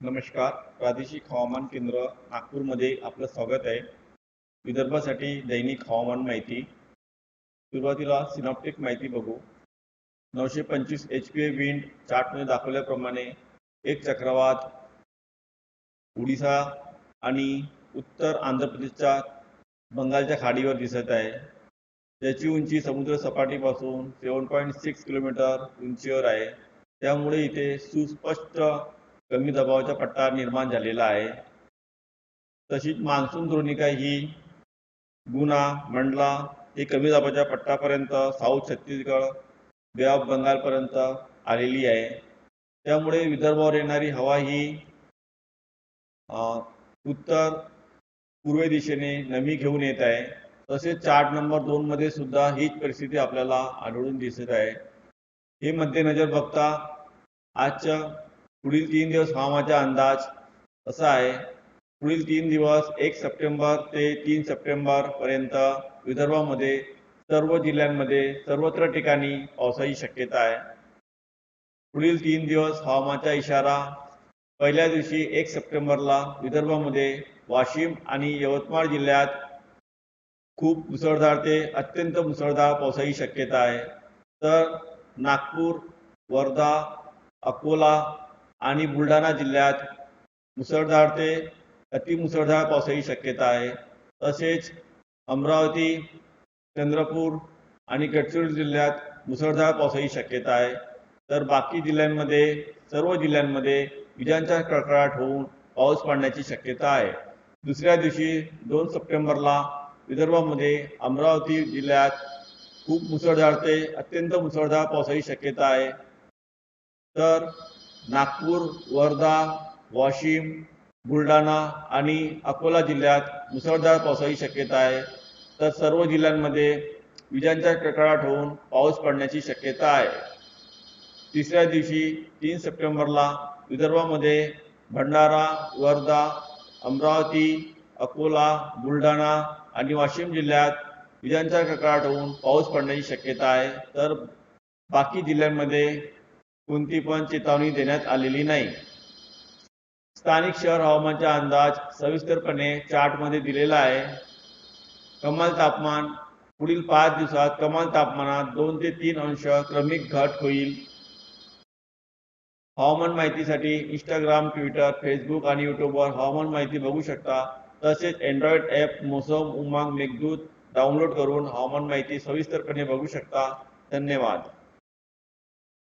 नमस्कार प्रादेशिक हवामान केंद्र नागपूरमध्ये आपलं स्वागत आहे. विदर्भासाठी दैनिक हवामान माहिती. सुरुवातीला सिनॉप्टिक माहिती बघू. नऊशे पंचवीस एच पी ए विंड चार्टमध्ये दाखवल्याप्रमाणे एक चक्रवात उडिसा आणि उत्तर आंध्र प्रदेशच्या बंगालच्या खाडीवर दिसत आहे. त्याची उंची समुद्र सपाटीपासून सेवन पॉईंट सिक्स किलोमीटर उंचीवर आहे. त्यामुळे इथे सुस्पष्ट कमी दबावाचा पट्टा निर्माण झालेला आहे. तशीच मान्सून द्रोणिका ही गुना मंडला हे कमी दाबाच्या पट्टापर्यंत साऊथ छत्तीसगड बे ऑफ बंगालपर्यंत आलेली आहे. त्यामुळे विदर्भावर येणारी हवा ही उत्तर पूर्व दिशेने नमी घेऊन येत आहे. तसेच चार्ट नंबर दोनमध्ये सुद्धा हीच परिस्थिती आपल्याला आढळून दिसत आहे. हे मध्यनजर बघता आजच्या पुढील तीन दिवस हवामानाचा अंदाज असा आहे. पुढील तीन दिवस एक सप्टेंबर ते तीन सप्टेंबर पर्यंत विदर्भामध्ये सर्व जिल्ह्यांमध्ये सर्वत्र ठिकाणी पावसाची शक्यता आहे. पुढील तीन दिवस हवामानाचा इशारा पहिल्या दिवशी एक सप्टेंबरला विदर्भामध्ये वाशिम आणि यवतमाळ जिल्ह्यात खूप मुसळधार ते अत्यंत मुसळधार पावसाची शक्यता आहे. तर नागपूर वर्धा अकोला आणि बुलढाणा जिल्ह्यात मुसळधार ते अतिमुसळधार पावसाची शक्यता आहे. तसेच अमरावती चंद्रपूर आणि गडचिरोली जिल्ह्यात मुसळधार पावसाची शक्यता आहे. तर बाकी जिल्ह्यांमध्ये सर्व जिल्ह्यांमध्ये विजांचा कडकडाट होऊन पाऊस पडण्याची शक्यता आहे. दुसऱ्या दिवशी दोन सप्टेंबरला विदर्भामध्ये अमरावती जिल्ह्यात खूप मुसळधार ते अत्यंत मुसळधार पावसाची शक्यता आहे. तर नागपूर वर्धा वाशिम बुलढाणा आणि अकोला जिल्ह्यात मुसळधार पावसाची शक्यता आहे. तर सर्व जिल्ह्यांमध्ये विजांचा कडकडाट होऊन पाऊस पडण्याची शक्यता आहे. तिसऱ्या दिवशी तीन सप्टेंबरला विदर्भामध्ये भंडारा वर्धा अमरावती अकोला बुलढाणा आणि वाशिम जिल्ह्यात विजांचा कडकडाट होऊन पाऊस पडण्याची शक्यता आहे. तर बाकी जिल्ह्यांमध्ये कोणती पण चेतावणी देण्यात आलेली नाही. स्थानिक शहर हवामानाचा अंदाज सविस्तरपणे चार्टमध्ये दिलेला आहे. कमाल तापमान पुढील पाच दिवसात कमाल तापमानात दोन ते तीन अंश क्रमिक घट होईल. हवामान माहितीसाठी इंस्टाग्राम ट्विटर फेसबुक आणि युट्यूबवर हवामान माहिती बघू शकता. तसेच अँड्रॉइड ॲप मोसम उमांग मेघदूत डाउनलोड करून हवामान माहिती सविस्तरपणे बघू शकता. धन्यवाद.